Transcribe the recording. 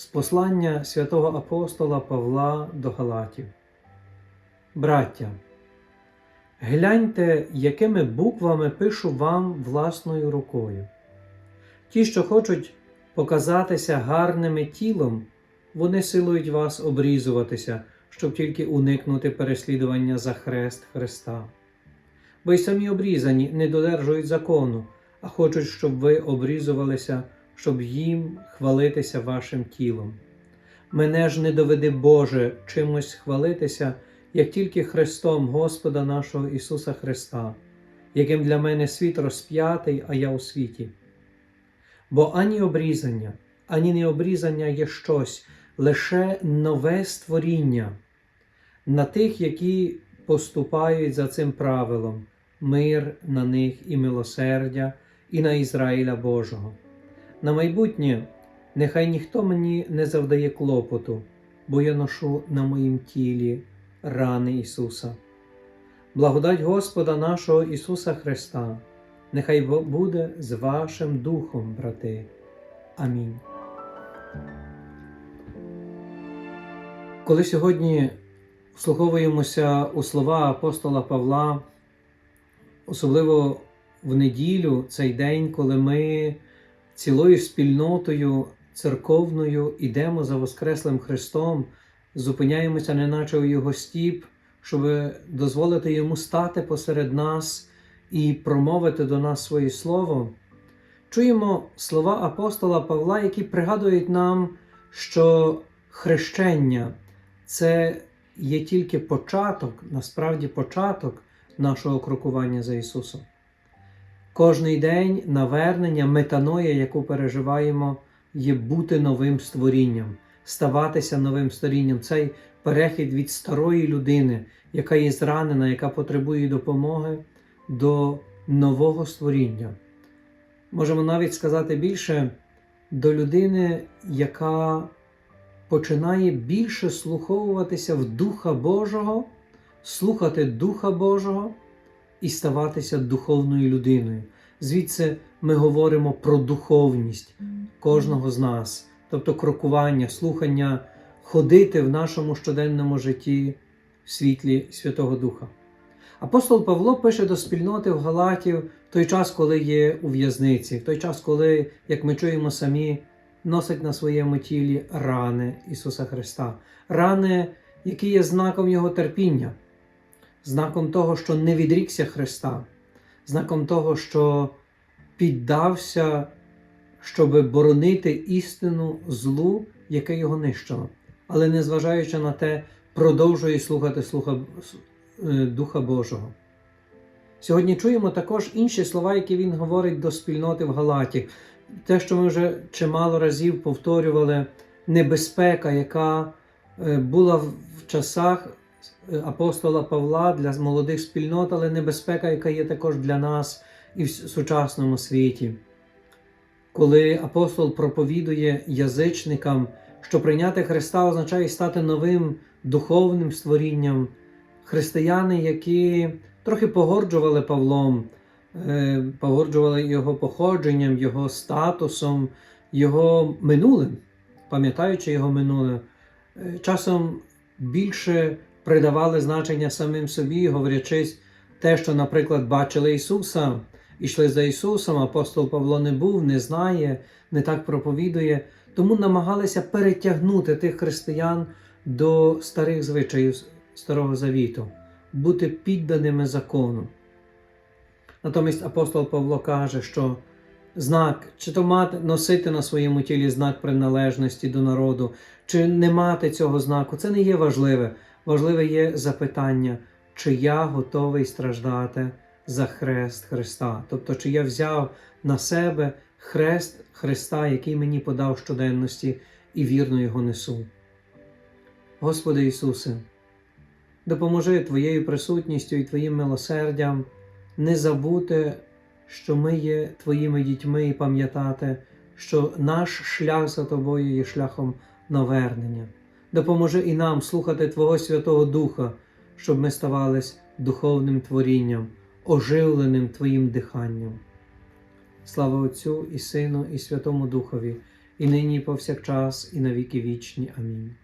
З послання святого апостола Павла до Галатів. Браття, гляньте, якими буквами пишу вам власною рукою. Ті, що хочуть показатися гарними тілом, вони силують вас обрізуватися, щоб тільки уникнути переслідування за хрест Христа. Бо й самі обрізані не додержують закону, а хочуть, щоб ви обрізувалися, щоб їм хвалитися вашим тілом. Мене ж не доведе Боже чимось хвалитися, як тільки Христом Господа нашого Ісуса Христа, яким для мене світ розп'ятий, а я у світі. Бо ані обрізання, ані необрізання є щось, лише нове створіння на тих, які поступають за цим правилом, мир на них і милосердя, і на Ізраїля Божого. На майбутнє нехай ніхто мені не завдає клопоту, бо я ношу на моїм тілі рани Ісуса. Благодать Господа нашого Ісуса Христа, нехай буде з вашим духом, брати. Амінь. Коли сьогодні вслуховуємося у слова апостола Павла, особливо в неділю, цей день, коли ми цілою спільнотою церковною йдемо за Воскреслим Христом, зупиняємося, неначе у Його стіп, щоб дозволити Йому стати посеред нас і промовити до нас своє Слово. Чуємо слова апостола Павла, які пригадують нам, що хрещення це є тільки початок, насправді початок нашого крокування за Ісусом. Кожний день навернення, метаноя, яку переживаємо, є бути новим створінням, ставатися новим створінням. Цей перехід від старої людини, яка є зранена, яка потребує допомоги, до нового створіння. Можемо навіть сказати більше до людини, яка починає більше слуховуватися в Духа Божого, слухати Духа Божого і ставатися духовною людиною. Звідси ми говоримо про духовність кожного з нас, тобто крокування, слухання, ходити в нашому щоденному житті в світлі Святого Духа. Апостол Павло пише до спільноти в Галатів в той час, коли є у в'язниці, в той час, коли, як ми чуємо самі, носить на своєму тілі рани Ісуса Христа, рани, які є знаком Його терпіння, знаком того, що не відрікся Христа, знаком того, що піддався, щоб боронити істину злу, яке його нищило. Але незважаючи на те, продовжує слухати слуха, Духа Божого. Сьогодні чуємо також інші слова, які він говорить до спільноти в Галаті. Те, що ми вже чимало разів повторювали, небезпека, яка була в часах апостола Павла для молодих спільнот, але небезпека, яка є також для нас і в сучасному світі. Коли апостол проповідує язичникам, що прийняти Христа означає стати новим духовним створінням, християни, які трохи погорджували Павлом, погорджували його походженням, його статусом, його минулим, пам'ятаючи його минуле, часом більше придавали значення самим собі, говорячись те, що, наприклад, бачили Ісуса, ішли за Ісусом, апостол Павло не був, не знає, не так проповідує, тому намагалися перетягнути тих християн до старих звичаїв Старого Завіту, бути підданими закону. Натомість апостол Павло каже, що знак, чи то мати носити на своєму тілі знак приналежності до народу, чи не мати цього знаку, це не є важливе. Важливе є запитання, чи я готовий страждати за хрест Христа, тобто, чи я взяв на себе хрест Христа, який мені подав щоденності, і вірно його несу. Господи Ісусе, допоможи Твоєю присутністю і Твоїм милосердям не забути, що ми є Твоїми дітьми, і пам'ятати, що наш шлях за Тобою є шляхом навернення. Допоможи і нам слухати Твого Святого Духа, щоб ми ставались духовним творінням, оживленим Твоїм диханням. Слава Отцю і Сину, і Святому Духові, і нині, і повсякчас, і на віки вічні. Амінь.